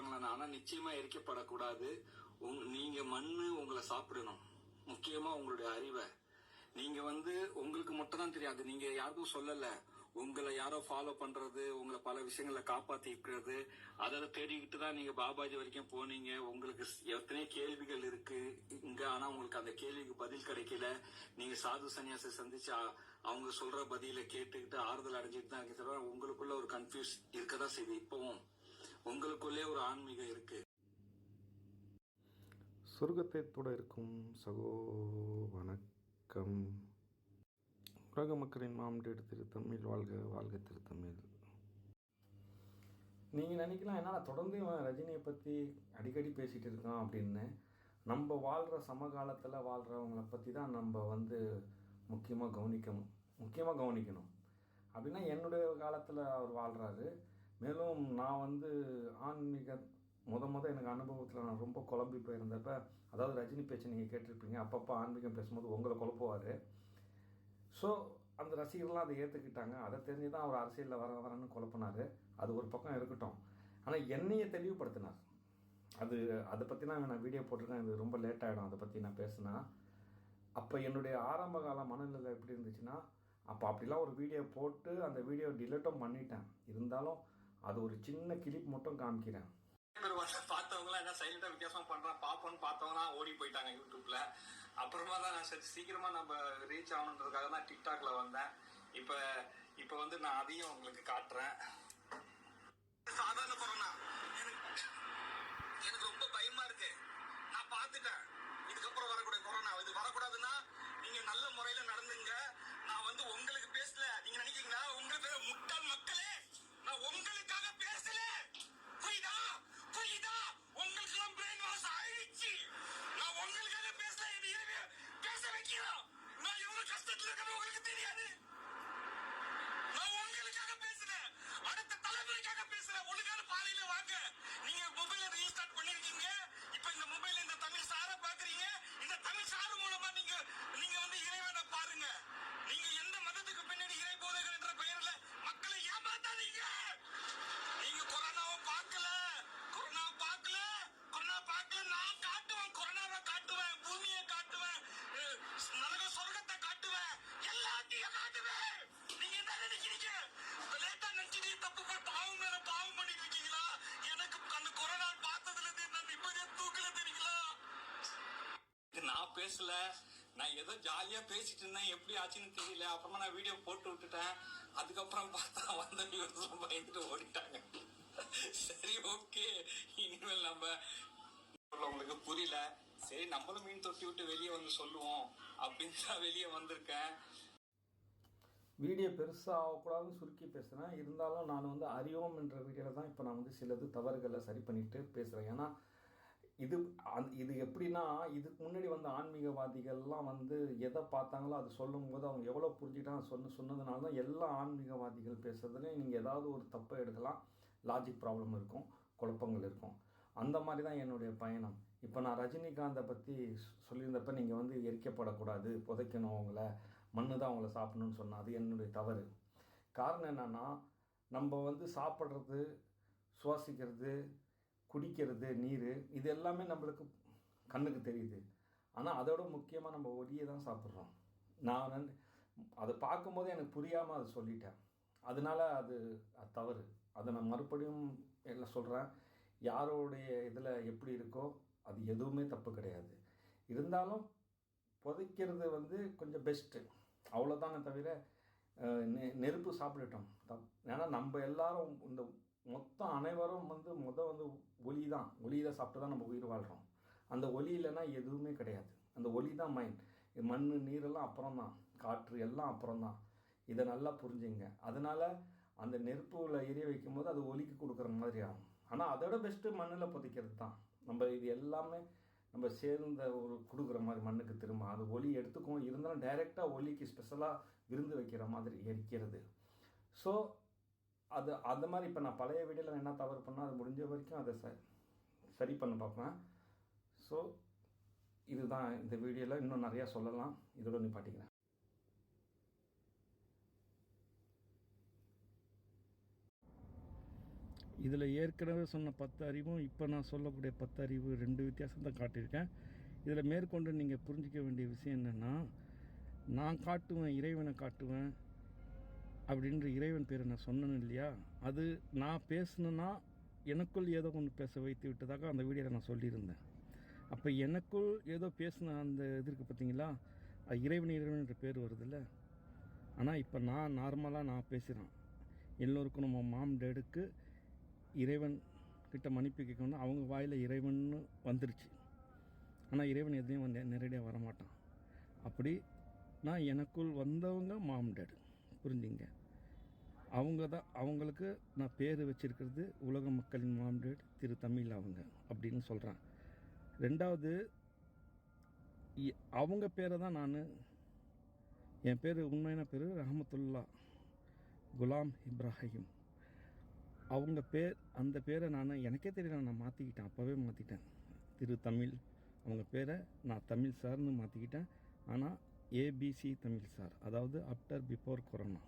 எரிப்பாங்களா ஆனா நிச்சயமா எரிக்கப்படக்கூடாது. நீங்க மண்ணு உங்களை சாப்பிடணும். முக்கியமா உங்களுடைய அறிவை. நீங்க வந்து உங்களுக்கு மட்டும் தான் தெரியாது. நீங்க யாருக்கும் சொல்லல. உங்களை யாரோ ஃபாலோ பண்றது உங்களை பல விஷயங்களை காப்பாத்திக்கிறது. அதை தேடிக்கிட்டு தான் நீங்க பாபாஜி வரைக்கும் போனீங்க. உங்களுக்கு எத்தனை கேள்விகள் இருக்கு. இங்க ஆனா உங்களுக்கு அந்த கேள்விக்கு பதில் கிடைக்கல. நீங்க சாது சன்னியாசி சந்திச்சு அவங்க சொல்ற பதில கேட்டுக்கிட்டு ஆறுதல் அடைஞ்சிட்டு தான் உங்களுக்குள்ள ஒரு கன்ஃபியூஸ் இருக்கதான் செய்யுது இப்பவும் உங்களுக்குள்ளே ஒரு ஆன்மீகம் இருக்கு. சொர்க்கத்தை தொட இருக்கும் சகோ வணக்கம். உலக மக்களின் மாமண்டேடு திருத்தமிழ் வாழ்க வாழ்க திருத்தமிழ் நீங்கள் நினைக்கலாம் என்னடா தொடர்ந்து இவன் ரஜினியை பற்றி அடிக்கடி பேசிகிட்டு இருக்கான் அப்படின்னு. நம்ம வாழ்கிற சமகாலத்தில் வாழ்கிறவங்கள பற்றி தான் நம்ம வந்து முக்கியமாக கவனிக்கணும் முக்கியமாக கவனிக்கணும். அப்படின்னா என்னுடைய காலத்தில் அவர் வாழ்கிறாரு மேலும் நான் வந்து ஆன்மீக முத முத எனக்கு அனுபவத்தில் நான் ரொம்ப குழம்பி போயிருந்தப்ப அதாவது ரஜினி பேச்சு நீங்கள் கேட்டிருப்பீங்க அப்பப்போ ஆன்மீகம் பேசும்போது உங்களை குழப்புவார். ஸோ அந்த ரசிகர்லாம் அதை ஏற்றுக்கிட்டாங்க அதை தெரிஞ்சு தான் அவர் அரசியலில் வர வரன்னு குழப்பினார். அது ஒரு பக்கம் இருக்கட்டும். ஆனால் என்னையை தெளிவுபடுத்தினார். அது அதை பற்றி நான் நான் வீடியோ போட்டிருக்கேன். இது ரொம்ப லேட் ஆகிடும் அதை பற்றி நான் பேசினா. அப்போ என்னுடைய ஆரம்ப கால மனநிலை எப்படி இருந்துச்சுன்னா அப்போ அப்படிலாம் ஒரு வீடியோ போட்டு அந்த வீடியோ டிலேட்டும் பண்ணிட்டேன். இருந்தாலும் அது ஒரு சின்ன கிளிப் மட்டும் காமிக்கிறேன். பேர் வந்து பார்த்தவங்க என்ன சைலண்டா வித்தியாசமா பண்றான் பாப்போம்னு பார்த்தவங்க ஓடி போயிட்டாங்க யூடியூப்ல அப்புறமா தான் நான் சரி சீக்கிரமா நம்ம ரீச் ஆகணுன்றதுக்காக தான் டிக்டாக்ல வந்தேன். இப்ப இப்ப வந்து நான் அதையும் உங்களுக்கு காட்டுறேன். சாதாரண கொரோனா எனக்கு எனக்கு ரொம்ப பயமா இருக்கு. நான் பார்த்துட்டேன். இதுக்கப்புறம் வரக்கூடிய கொரோனா இது வரக்கூடாதுன்னா நீங்க நல்ல முறையில நடந்துங்க. நான் வந்து உங்களுக்கு பேசல. நீங்க நினைக்கிறீங்களா? உங்களுக்கு பேர் முட்டாள் நான் பேசல. நான் ஏதோ ஜாலியா பேசிட்டு இருந்தேன். எப்படி ஆச்சுன்னு தெரியல. அப்புறமா நான் வீடியோ போட்டு விட்டுட்டேன். அதுக்கப்புறம் பார்த்தா வந்த வியூவர்ஸ் பயந்துட்டு ஓடிட்டாங்க. சரி ஓகே இனிமேல் நம்ம உங்களுக்கு புரியல. சரி நம்மளும் மீன் தொட்டி விட்டு வெளியே வந்து சொல்லுவோம். அப்படின்னு தான் வெளியே வந்திருக்கேன். வீடியோ பெருசாக ஆகக்கூடாதுன்னு சுருக்கி பேசுகிறேன் இருந்தாலும் நான் வந்து அறிவோம் என்ற வீடியோவில் தான் இப்போ நான் வந்து சிலது தவறுகளை சரி பண்ணிட்டு பேசுகிறேன் ஏன்னா இது அந்த- இது எப்படின்னா இதுக்கு முன்னாடி வந்த ஆன்மீகவாதிகள்லாம் வந்து எதை பார்த்தாங்களோ அது சொல்லும்போது அவங்க எவ்வளோ புரிஞ்சுக்கிட்டாங்க சொன்ன சொன்னதுனால தான் எல்லா ஆன்மீகவாதிகள் பேசுறதுலேயும் நீங்கள் ஏதாவது ஒரு தப்பை எடுக்கலாம். லாஜிக் ப்ராப்ளம் இருக்கும் குழப்பங்கள் இருக்கும். அந்த மாதிரி தான் என்னுடைய பயணம். இப்போ நான் ரஜினிகாந்தை பற்றி சொல்லியிருந்தப்ப நீங்கள் வந்து எரிக்கப்படக்கூடாது புதைக்கணும் அவங்கள மண்ணு தான் அவங்கள சாப்பிடணும்னு சொன்னால் அது என்னுடைய தவறு. காரணம் என்னென்னா நம்ம வந்து சாப்பிட்றது சுவாசிக்கிறது குடிக்கிறது நீர் இது எல்லாமே நம்மளுக்கு கண்ணுக்கு தெரியுது. ஆனால் அதோட முக்கியமாக நம்ம ஒளியை தான் சாப்பிட்றோம். நான் வந்து அதை பார்க்கும்போது எனக்கு புரியாமல் அதை சொல்லிட்டேன். அதனால அது அது தவறு. அதை நான் மறுபடியும் எல்லாம் சொல்கிறேன் யாரோடைய இதில் எப்படி இருக்கோ அது எதுவுமே தப்பு கிடையாது. இருந்தாலும் புதைக்கிறது வந்து கொஞ்சம் பெஸ்ட்டு அவ்வளோதானே தவிர நெ- நெருப்பு சாப்பிடட்டும். தப் ஏன்னா நம்ம எல்லாரும் இந்த மொத்தம் அனைவரும் வந்து முத வந்து ஒளி தான். ஒளியை சாப்பிட்டு தான் நம்ம உயிர் வாழ்கிறோம் அந்த ஒலி இல்லைன்னா எதுவுமே கிடையாது. அந்த ஒளி தான் மைண்ட் மண் நீரெல்லாம் அப்புறம் தான். காற்று எல்லாம் அப்புறம் தான். இதை நல்லா புரிஞ்சுங்க. அதனால அந்த நெருப்புல எரிய வைக்கும் போது அது ஒலிக்கு கொடுக்குற மாதிரி ஆகும். ஆனால் அதோட பெஸ்ட்டு மண்ணில் புதைக்கிறது தான். நம்ம இது எல்லாமே நம்ம சேர்ந்த ஒரு கொடுக்குற மாதிரி மண்ணுக்கு திரும்ப. அது ஒலி எடுத்துக்கும் இருந்தாலும் டைரெக்டாக ஒலிக்கு ஸ்பெஷலாக விருந்து வைக்கிற மாதிரி எரிக்கிறது. ஸோ அது அது மாதிரி இப்போ நான் பழைய வீடியோவில் என்ன தவறு பண்ணால் அது முடிஞ்ச வரைக்கும் அதை ச சரி பண்ண பார்ப்பேன் ஸோ இதுதான் இந்த வீடியோவில் இன்னும் நிறையா சொல்லலாம். இதோட நிப்பாட்டிக்கிறேன். இதில் ஏற்கனவே சொன்ன பத்து அறிவும் இப்போ நான் சொல்லக்கூடிய பத்து அறிவு ரெண்டு வித்தியாசம் தான் காட்டியிருக்கேன். இதில் மேற்கொண்டு நீங்கள் புரிஞ்சிக்க வேண்டிய விஷயம் என்னென்னா நான் காட்டுவேன் இறைவனை காட்டுவேன் அப்படின்ற இறைவன் பேரை நான் சொன்னேன் இல்லையா? அது நான் பேசுனேன்னா எனக்குள் ஏதோ ஒன்று பேச வைத்து விட்டதாக அந்த வீடியோவில் நான் சொல்லியிருந்தேன். அப்போ எனக்குள் ஏதோ பேசின அந்த இது இருக்குது பார்த்தீங்களா இறைவன் இறைவன் என்ற பேர் வருதுல்ல? ஆனால் இப்போ நான் நார்மலாக நான் பேசுகிறேன் எல்லோருக்கும் நம்ம மாம் டேடுக்கு இறைவன் கிட்ட மன்னிப்பு கேட்கணும் அவங்க வாயில் இறைவன்னு வந்துருச்சு. ஆனால் இறைவன் எதையும் வந்து நேரடியாக வரமாட்டான். அப்படி நான் எனக்குள் வந்தவங்க மாம் டேடு புரிஞ்சுங்க? அவங்க தான் அவங்களுக்கு நான் பேர் வச்சிருக்கிறது உலக மக்களின் மாம்டேட் திரு தமிழ் அவங்க அப்படின்னு சொல்கிறேன் ரெண்டாவது அவங்க பேரை தான் நான் என் பேர் உண்மையான பேர் ரஹமத்துல்லா குலாம் இப்ராஹிம். அவங்க பேர் அந்த பேரை நான் எனக்கே தெரியல நான் மாற்றிக்கிட்டேன் அப்போவே மாற்றிட்டேன் திரு தமிழ் அவங்க பேரை நான் தமிழ் சார்னு மாற்றிக்கிட்டேன் ஆனால் ஏபிசி தமிழ் சார் அதாவது ஆஃப்டர் பிஃபோர் கொரோனா.